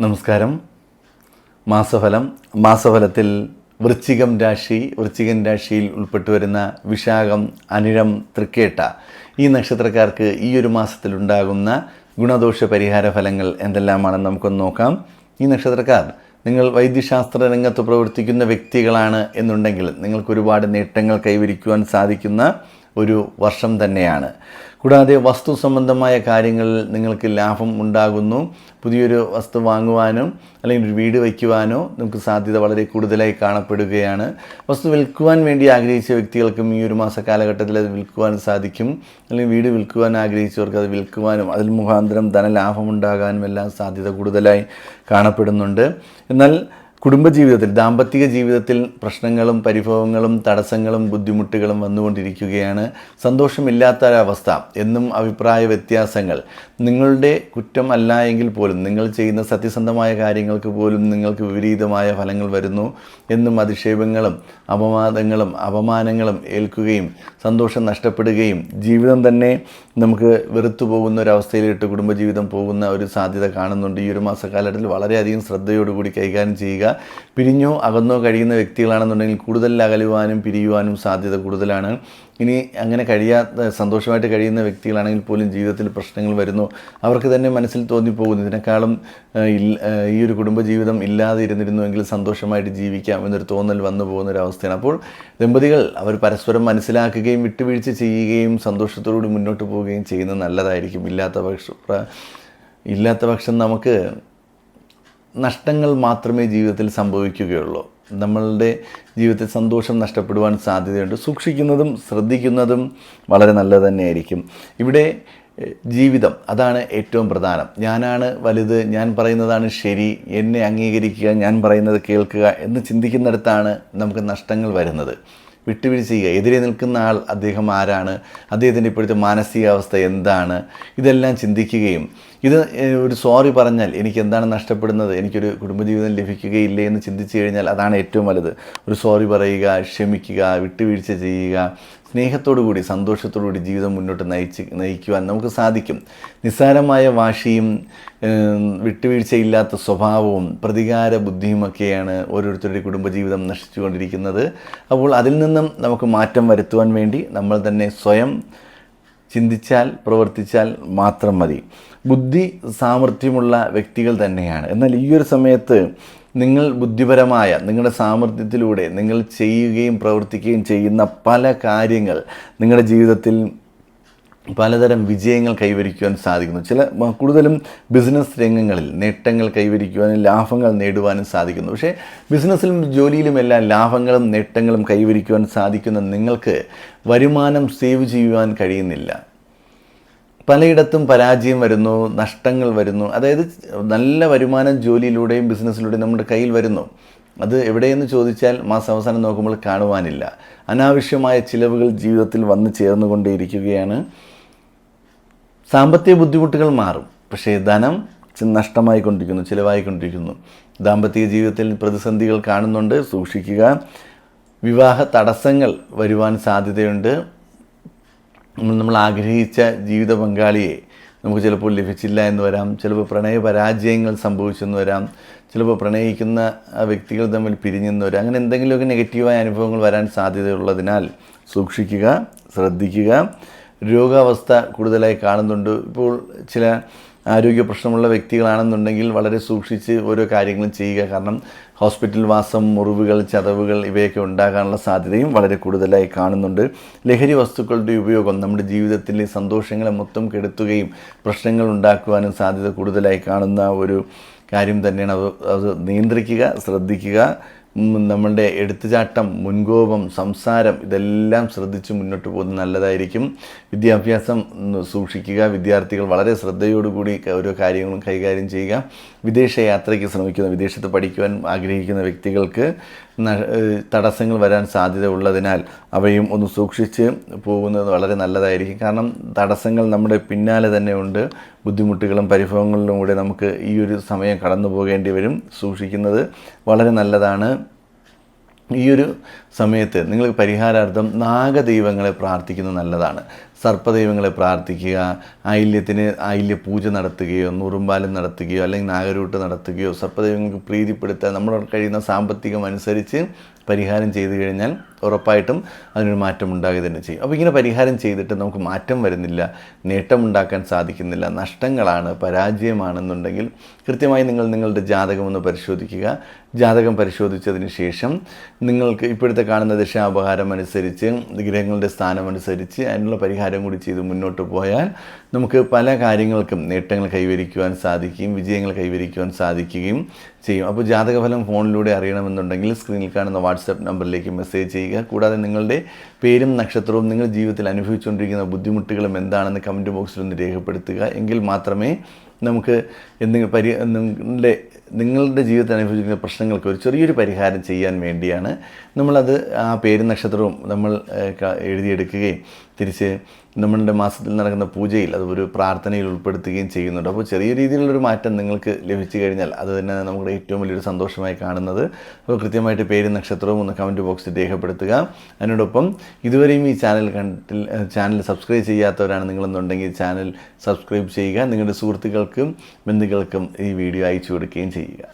നമസ്കാരം. മാസഫലം. മാസഫലത്തിൽ വൃശ്ചികം രാശി വൃശ്ചികൻ രാശിയിൽ ഉൾപ്പെട്ടു വരുന്ന വിശാഖം അനിഴം തൃക്കേട്ട. ഈ നക്ഷത്രക്കാർക്ക് ഈ ഒരു മാസത്തിലുണ്ടാകുന്ന ഗുണദോഷ പരിഹാര ഫലങ്ങൾ എന്തെല്ലാമാണെന്ന് നമുക്കൊന്ന് നോക്കാം. ഈ നക്ഷത്രക്കാർ നിങ്ങൾ വൈദ്യശാസ്ത്ര രംഗത്ത് പ്രവർത്തിക്കുന്ന വ്യക്തികളാണ് എന്നുണ്ടെങ്കിൽ നിങ്ങൾക്ക് ഒരുപാട് നേട്ടങ്ങൾ കൈവരിക്കുവാൻ സാധിക്കുന്ന ഒരു വർഷം തന്നെയാണ്. കൂടാതെ വസ്തു സംബന്ധമായ കാര്യങ്ങളിൽ നിങ്ങൾക്ക് ലാഭം ഉണ്ടാകുന്നു. പുതിയൊരു വസ്തു വാങ്ങുവാനും അല്ലെങ്കിൽ ഒരു വീട് വയ്ക്കുവാനോ നമുക്ക് സാധ്യത വളരെ കൂടുതലായി കാണപ്പെടുകയാണ്. വസ്തു വിൽക്കുവാൻ വേണ്ടി ആഗ്രഹിച്ച വ്യക്തികൾക്കും ഈ ഒരു മാസ കാലഘട്ടത്തിൽ അത് വിൽക്കുവാൻ സാധിക്കും. അല്ലെങ്കിൽ വീട് വിൽക്കുവാൻ ആഗ്രഹിച്ചവർക്ക് അത് വിൽക്കുവാനും അതിൽ മുഖാന്തരം ധനലാഭം ഉണ്ടാകാനും എല്ലാം സാധ്യത കൂടുതലായി കാണപ്പെടുന്നുണ്ട്. എന്നാൽ കുടുംബജീവിതത്തിൽ ദാമ്പത്തിക ജീവിതത്തിൽ പ്രശ്നങ്ങളും പരിഭവങ്ങളും തടസ്സങ്ങളും ബുദ്ധിമുട്ടുകളും വന്നുകൊണ്ടിരിക്കുകയാണ്. സന്തോഷമില്ലാത്ത ഒരവസ്ഥ എന്നും അഭിപ്രായ വ്യത്യാസങ്ങൾ. നിങ്ങളുടെ കുറ്റം അല്ല എങ്കിൽ പോലും നിങ്ങൾ ചെയ്യുന്ന സത്യസന്ധമായ കാര്യങ്ങൾക്ക് പോലും നിങ്ങൾക്ക് വിപരീതമായ ഫലങ്ങൾ വരുന്നു എന്നും അധിക്ഷേപങ്ങളും അപവാദങ്ങളും അപമാനങ്ങളും ഏൽക്കുകയും സന്തോഷം നഷ്ടപ്പെടുകയും ജീവിതം തന്നെ നമുക്ക് വെറുത്തു പോകുന്ന ഒരു ഒരവസ്ഥയിലിട്ട് കുടുംബജീവിതം പോകുന്ന ഒരു സാധ്യത കാണുന്നുണ്ട്. ഈ ഒരു മാസക്കാലത്തിൽ വളരെയധികം ശ്രദ്ധയോടുകൂടി കൈകാര്യം ചെയ്യുക. പിരിഞ്ഞോ അകന്നോ കഴിയുന്ന വ്യക്തികളാണെന്നുണ്ടെങ്കിൽ കൂടുതൽ അകലുവാനും പിരിയുവാനും സാധ്യത കൂടുതലാണ്. ഇനി അങ്ങനെ കഴിയാത്ത സന്തോഷമായിട്ട് കഴിയുന്ന വ്യക്തികളാണെങ്കിൽ പോലും ജീവിതത്തിൽ പ്രശ്നങ്ങൾ വരുന്നു. അവർക്ക് തന്നെ മനസ്സിൽ തോന്നിപ്പോകുന്നു. ഇതിനേക്കാളും ഈ ഒരു കുടുംബജീവിതം ഇല്ലാതെ ഇരുന്നിരുന്നുവെങ്കിൽ സന്തോഷമായിട്ട് ജീവിക്കാം എന്നൊരു തോന്നൽ വന്നു പോകുന്ന ഒരു അവസ്ഥയാണ്. അപ്പോൾ ദമ്പതികൾ അവർ പരസ്പരം മനസ്സിലാക്കുകയും വിട്ടുവീഴ്ച ചെയ്യുകയും സന്തോഷത്തോടുകൂടി മുന്നോട്ട് പോവുകയും ചെയ്യുന്നത് നല്ലതായിരിക്കും. ഇല്ലാത്ത പക്ഷം ഇല്ലാത്ത പക്ഷം നമുക്ക് നഷ്ടങ്ങൾ മാത്രമേ ജീവിതത്തിൽ സംഭവിക്കുകയുള്ളൂ. നമ്മളുടെ ജീവിതത്തിൽ സന്തോഷം നഷ്ടപ്പെടുവാൻ സാധ്യതയുണ്ട്. സൂക്ഷിക്കുന്നതും ശ്രദ്ധിക്കുന്നതും വളരെ നല്ലത് തന്നെയായിരിക്കും. ഇവിടെ ജീവിതം അതാണ് ഏറ്റവും പ്രധാനം. ഞാനാണ് വലുത് ഞാൻ പറയുന്നതാണ് ശരി എന്നെ അംഗീകരിക്കുക ഞാൻ പറയുന്നത് കേൾക്കുക എന്ന് ചിന്തിക്കുന്നിടത്താണ് നമുക്ക് നഷ്ടങ്ങൾ വരുന്നത്. വിട്ടുവീഴ്ച ചെയ്യുക എതിരെ നിൽക്കുന്ന ആൾ അദ്ദേഹം ആരാണ്? അദ്ദേഹത്തിന്റെ ഇപ്പോഴത്തെ മാനസികാവസ്ഥ എന്താണ്? ഇതെല്ലാം ചിന്തിക്കുകയും ഇത് ഒരു സോറി പറഞ്ഞാൽ എനിക്ക് എന്താണ് നഷ്ടപ്പെടുന്നത്? എനിക്കൊരു കുടുംബജീവിതം ലഭിക്കുകയില്ലേ എന്ന് ചിന്തിച്ചു കഴിഞ്ഞാൽ അതാണ് ഏറ്റവും വലുത്. ഒരു സോറി പറയുക ക്ഷമിക്കുക വിട്ടുവീഴ്ച ചെയ്യുക സ്നേഹത്തോടുകൂടി സന്തോഷത്തോടുകൂടി ജീവിതം മുന്നോട്ട് നയിച്ച് നയിക്കുവാൻ നമുക്ക് സാധിക്കും. നിസ്സാരമായ വാശിയും വിട്ടുവീഴ്ചയില്ലാത്ത സ്വഭാവവും പ്രതികാര ബുദ്ധിയുമൊക്കെയാണ് ഓരോരുത്തരുടെ കുടുംബജീവിതം നശിച്ചുകൊണ്ടിരിക്കുന്നത്. അപ്പോൾ അതിൽ നിന്നും നമുക്ക് മാറ്റം വരുത്തുവാൻ വേണ്ടി നമ്മൾ തന്നെ സ്വയം ചിന്തിച്ചാൽ പ്രവർത്തിച്ചാൽ മാത്രം മതി. ബുദ്ധി സാമർഥ്യമുള്ള വ്യക്തികൾ തന്നെയാണ്. എന്നാൽ ഈ ഒരു സമയത്ത് നിങ്ങൾ ബുദ്ധിപരമായ നിങ്ങളുടെ സാമർഥ്യത്തിലൂടെ നിങ്ങൾ ചെയ്യുകയും പ്രവർത്തിക്കുകയും ചെയ്യുന്ന പല കാര്യങ്ങൾ നിങ്ങളുടെ ജീവിതത്തിൽ പലതരം വിജയങ്ങൾ കൈവരിക്കുവാൻ സാധിക്കുന്നു. ചില കൂടുതലും ബിസിനസ് രംഗങ്ങളിൽ നേട്ടങ്ങൾ കൈവരിക്കുവാനും ലാഭങ്ങൾ നേടുവാനും സാധിക്കുന്നു. പക്ഷേ ബിസിനസ്സിലും ജോലിയിലും എല്ലാം ലാഭങ്ങളും നേട്ടങ്ങളും കൈവരിക്കുവാൻ സാധിക്കുന്ന നിങ്ങൾക്ക് വരുമാനം സേവ് ചെയ്യുവാൻ കഴിയുന്നില്ല. പലയിടത്തും പരാജയം വരുന്നു നഷ്ടങ്ങൾ വരുന്നു. അതായത് നല്ല വരുമാനം ജോലിയിലൂടെയും ബിസിനസ്സിലൂടെയും നമ്മുടെ കയ്യിൽ വരുന്നു. അത് എവിടെയെന്ന് ചോദിച്ചാൽ മാസം അവസാനം നോക്കുമ്പോൾ കാണുവാനില്ല. അനാവശ്യമായ ചിലവുകൾ ജീവിതത്തിൽ വന്നു ചേർന്നുകൊണ്ടേയിരിക്കുകയാണ് സാമ്പത്തിക ബുദ്ധിമുട്ടുകൾ മാറും. പക്ഷേ ധനം നഷ്ടമായിക്കൊണ്ടിരിക്കുന്നു ചിലവായിക്കൊണ്ടിരിക്കുന്നു. ദാമ്പത്തിക ജീവിതത്തിൽ പ്രതിസന്ധികൾ കാണുന്നുണ്ട്. സൂക്ഷിക്കുക. വിവാഹ തടസ്സങ്ങൾ വരുവാൻ സാധ്യതയുണ്ട്. നമ്മൾ ആഗ്രഹിച്ച ജീവിത പങ്കാളിയെ നമുക്ക് ചിലപ്പോൾ ലഭിച്ചില്ല എന്ന് വരാം. ചിലപ്പോൾ പ്രണയ പരാജയങ്ങൾ സംഭവിച്ചെന്ന് വരാം. ചിലപ്പോൾ പ്രണയിക്കുന്ന വ്യക്തികൾ തമ്മിൽ പിരിഞ്ഞെന്ന് വരാം. അങ്ങനെ എന്തെങ്കിലുമൊക്കെ നെഗറ്റീവായ അനുഭവങ്ങൾ വരാൻ സാധ്യതയുള്ളതിനാൽ സൂക്ഷിക്കുക ശ്രദ്ധിക്കുക. രോഗാവസ്ഥ കൂടുതലായി കാണുന്നുണ്ട്. ഇപ്പോൾ ചില ആരോഗ്യ പ്രശ്നമുള്ള വ്യക്തികളാണെന്നുണ്ടെങ്കിൽ വളരെ സൂക്ഷിച്ച് ഓരോ കാര്യങ്ങളും ചെയ്യുക. കാരണം ഹോസ്പിറ്റൽ വാസം മുറിവുകൾ ചതവുകൾ ഇവയൊക്കെ ഉണ്ടാകാനുള്ള സാധ്യതയും വളരെ കൂടുതലായി കാണുന്നുണ്ട്. ലഹരി വസ്തുക്കളുടെ ഉപയോഗം നമ്മുടെ ജീവിതത്തിലെ സന്തോഷങ്ങളെ മൊത്തം കെടുത്തുകയും പ്രശ്നങ്ങൾ ഉണ്ടാക്കുവാനും സാധ്യത കൂടുതലായി കാണുന്ന ഒരു കാര്യം തന്നെയാണ്. അത് അത് നിയന്ത്രിക്കുക ശ്രദ്ധിക്കുക നമ്മളുടെ എടുത്തുചാട്ടം മുൻകോപം സംസാരം ഇതെല്ലാം ശ്രദ്ധിച്ച് മുന്നോട്ട് പോകുന്നത് നല്ലതായിരിക്കും. വിദ്യാഭ്യാസം സൂക്ഷിക്കുക. വിദ്യാർത്ഥികൾ വളരെ ശ്രദ്ധയോടുകൂടി ഓരോ കാര്യങ്ങളും കൈകാര്യം ചെയ്യുക. വിദേശ യാത്രയ്ക്ക് ശ്രമിക്കുന്ന വിദേശത്ത് പഠിക്കുവാൻ ആഗ്രഹിക്കുന്ന വ്യക്തികൾക്ക് തടസ്സങ്ങൾ വരാൻ സാധ്യത ഉള്ളതിനാൽ അവയും ഒന്ന് സൂക്ഷിച്ച് പോകുന്നത് വളരെ നല്ലതായിരിക്കും. കാരണം തടസ്സങ്ങൾ നമ്മുടെ പിന്നാലെ തന്നെ ഉണ്ട്. ബുദ്ധിമുട്ടുകളും പരിഭവങ്ങളിലും കൂടെ നമുക്ക് ഈ ഒരു സമയം കടന്നു പോകേണ്ടി വരും. സൂക്ഷിക്കുന്നത് വളരെ നല്ലതാണ്. ഈ ഒരു സമയത്ത് നിങ്ങൾ പരിഹാരാർത്ഥം നാഗദൈവങ്ങളെ പ്രാർത്ഥിക്കുന്നത് നല്ലതാണ്. സർപ്പദൈവങ്ങളെ പ്രാർത്ഥിക്കുക ആയില്യത്തിന് ആയില്യ പൂജ നടത്തുകയോ നൂറുമ്പാലം നടത്തുകയോ അല്ലെങ്കിൽ നാഗരൂട്ട് നടത്തുകയോ സർപ്പദൈവങ്ങൾക്ക് പ്രീതിപ്പെടുത്താൻ നമ്മുടെ കഴിയുന്ന സാമ്പത്തികം അനുസരിച്ച് പരിഹാരം ചെയ്തു കഴിഞ്ഞാൽ ഉറപ്പായിട്ടും അതിനൊരു മാറ്റം ഉണ്ടാകുക തന്നെ ചെയ്യും. അപ്പോൾ ഇങ്ങനെ പരിഹാരം ചെയ്തിട്ട് നമുക്ക് മാറ്റം വരുന്നില്ല നേട്ടമുണ്ടാക്കാൻ സാധിക്കുന്നില്ല നഷ്ടങ്ങളാണ് പരാജയമാണെന്നുണ്ടെങ്കിൽ കൃത്യമായി നിങ്ങൾ നിങ്ങളുടെ ജാതകം ഒന്ന് പരിശോധിക്കുക. ജാതകം പരിശോധിച്ചതിന് ശേഷം നിങ്ങൾക്ക് ഇപ്പോഴത്തെ കാണുന്ന ദശാപഹാരം അനുസരിച്ച് ഗ്രഹങ്ങളുടെ സ്ഥാനം അനുസരിച്ച് അതിനുള്ള പരിഹാരം കൂടി ചെയ്ത് മുന്നോട്ട് പോയാൽ നമുക്ക് പല കാര്യങ്ങൾക്കും നേട്ടങ്ങൾ കൈവരിക്കുവാൻ സാധിക്കുകയും വിജയങ്ങൾ കൈവരിക്കുവാൻ സാധിക്കുകയും ചെയ്യും. അപ്പോൾ ജാതകഫലം ഫോണിലൂടെ അറിയണമെന്നുണ്ടെങ്കിൽ സ്ക്രീനിൽ കാണുന്ന വാട്സപ്പ് നമ്പറിലേക്ക് മെസ്സേജ് ചെയ്യുക. കൂടാതെ നിങ്ങളുടെ പേരും നക്ഷത്രവും നിങ്ങൾ ജീവിതത്തിൽ അനുഭവിച്ചുകൊണ്ടിരിക്കുന്ന ബുദ്ധിമുട്ടുകളും എന്താണെന്ന് കമന്റ് ബോക്സിൽ ഒന്ന് രേഖപ്പെടുത്തുക. എങ്കിൽ മാത്രമേ നമുക്ക് എന്തെങ്കിലും പരി നിങ്ങളുടെ നിങ്ങളുടെ ജീവിതത്തിൽ അനുഭവിക്കുന്ന പ്രശ്നങ്ങൾക്ക് ഒരു ചെറിയൊരു പരിഹാരം ചെയ്യാൻ വേണ്ടിയാണ് നമ്മളത് ആ പേരും നക്ഷത്രവും നമ്മൾ എഴുതിയെടുക്കുകയും തിരിച്ച് നമ്മളുടെ മാസത്തിൽ നടക്കുന്ന പൂജയിൽ അത് ഒരു പ്രാർത്ഥനയിൽ ഉൾപ്പെടുത്തുകയും ചെയ്യുന്നുണ്ട്. അപ്പോൾ ചെറിയ രീതിയിലുള്ളൊരു മാറ്റം നിങ്ങൾക്ക് ലഭിച്ചു കഴിഞ്ഞാൽ അത് തന്നെ നമ്മുടെ ഏറ്റവും വലിയൊരു സന്തോഷമായി കാണുന്നത്. അപ്പോൾ കൃത്യമായിട്ട് പേര് നക്ഷത്രവും ഒന്ന് കമന്റ് ബോക്സിൽ രേഖപ്പെടുത്തുക. അതിനോടൊപ്പം ഇതുവരെയും ഈ ചാനൽ കണ്ടിൽ ചാനൽ സബ്സ്ക്രൈബ് ചെയ്യാത്തവരാണ് നിങ്ങളെന്നുണ്ടെങ്കിൽ ചാനൽ സബ്സ്ക്രൈബ് ചെയ്യുക. നിങ്ങളുടെ സുഹൃത്തുക്കൾക്കും ബന്ധുക്കൾക്കും ഈ വീഡിയോ അയച്ചു കൊടുക്കുകയും ചെയ്യുക.